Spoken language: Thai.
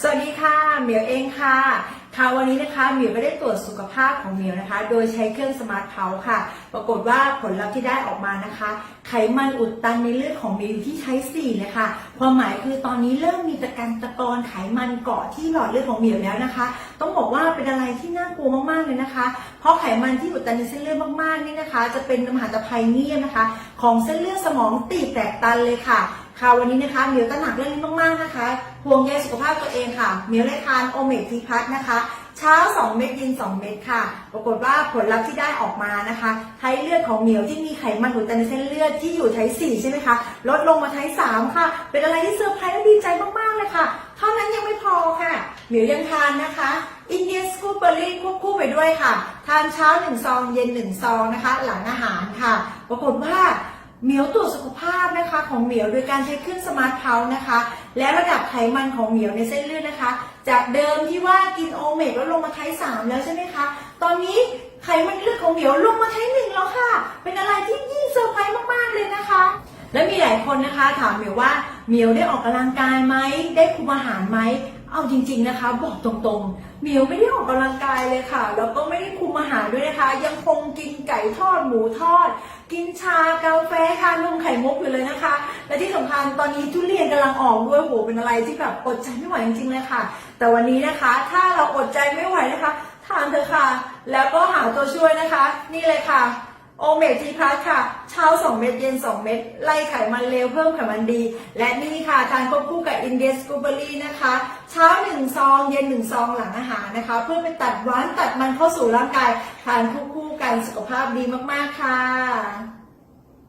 สวัสดีค่ะเหมียวเองค่ะค่ะวันนี้นะคะเหมียวก็ได้ตรวจสุขภาพของเหมียวนะคะ โดยใช้เครื่องสมาร์ทเพาค่ะ ปรากฏว่าผลลัพธ์ที่ได้ออกมานะคะ ไขมันอุดตันในเลือดของเหมียวอยู่ที่ใช้4เลยค่ะ ความหมายคือตอนนี้เริ่มมีตะกันตะกอนไขมันเกาะที่หลอดเลือดของเหมียวแล้วนะคะ ต้องบอกว่าเป็นอะไรที่น่ากลัวมากๆเลยนะคะ เพราะไขมันที่อุดตันในเส้นเลือดมากๆนี่นะคะ จะเป็นมหาตภัยเงียบนะคะ ของเส้นเลือดสมองตีบแตกตันเลยค่ะ ค่ะวันนี้นะคะเหมียวตระหนักเรื่องนี้มากๆนะคะห่วงใยสุขภาพตัวเองค่ะเหมียวได้ทานโอเมกทีพัทนะคะ เช้า 2 เม็ดเย็น2 เม็ดค่ะ ปรากฏว่าผลลัพธ์ที่ได้ออกมานะคะไทเลือดของเหมียวที่มีไขมันอุดตันในเส้นเลือดที่อยู่ไท4ใช่ไหมคะลดลงมาไท3ค่ะ เป็นอะไรที่เซอร์ไพรส์และดีใจมากๆเลยค่ะ เท่านั้นยังไม่พอค่ะเหมียวยังทานนะคะอินเดียสกูเบอรี่ควบคู่ไปด้วยค่ะ ทานเช้า1ซองเย็น1ซองนะคะ หลังอาหารค่ะ ปรากฏว่า เหมียวตรวจสุขภาพนะคะของเหมียวโดยการใช้เครื่องสมาร์ทเพาส์นะคะ และระดับไขมันของเหมียวในเส้นเลือดนะคะ จากเดิมที่ว่ากินโอเมกแล้วลงมาไทสามแล้วใช่ไหมคะ ตอนนี้ไขมันเลือดของเหมียวลงมาไทหนึ่งแล้วค่ะ เป็นอะไรที่ยิ่งเซอร์ไพรส์มากๆเลยนะคะ และมีหลายคนนะคะถามเหมียวว่าเหมียวได้ออกกำลังกายไหมได้คุมอาหารไหมเอาจริง ๆนะคะ บอกตรงๆเหมียวไม่ได้ออกกำลังกายเลยค่ะ แล้วก็าหารด้วยนะคะ ยังคงกินไก่ทอดหมูทอด กินชากาแฟทานนมไข่มุกอยู่เลยนะคะ และที่สำคัญตอนนี้ทุเรียนกำลังออกด้วยโหเป็นอะไรที่แบบอดใจไม่ไหวจริงๆเลยค่ะ แต่วันนี้นะคะ ถ้าเราอดใจไม่ไหวนะคะทานเถอะค่ะ แล้วก็หาตัวช่วยนะคะ นี่เลยค่ะ โอเมกทีพัสค่ะ เช้า 2 เม็ดเย็น 2 เม็ดไล่ไขมันเลวเพิ่มไขมันดี และนี่ค่ะ ทานควบคู่กับอินเดียสกูเบอรี่นะคะ เช้า 1 ซอง เย็น 1 ซองหลังอาหารนะคะ เพื่อไปตัดหวานตัดมันเข้าสู่ร่างกาย ทานควบคู่กันสุขภาพดีมาก ๆ ค่ะ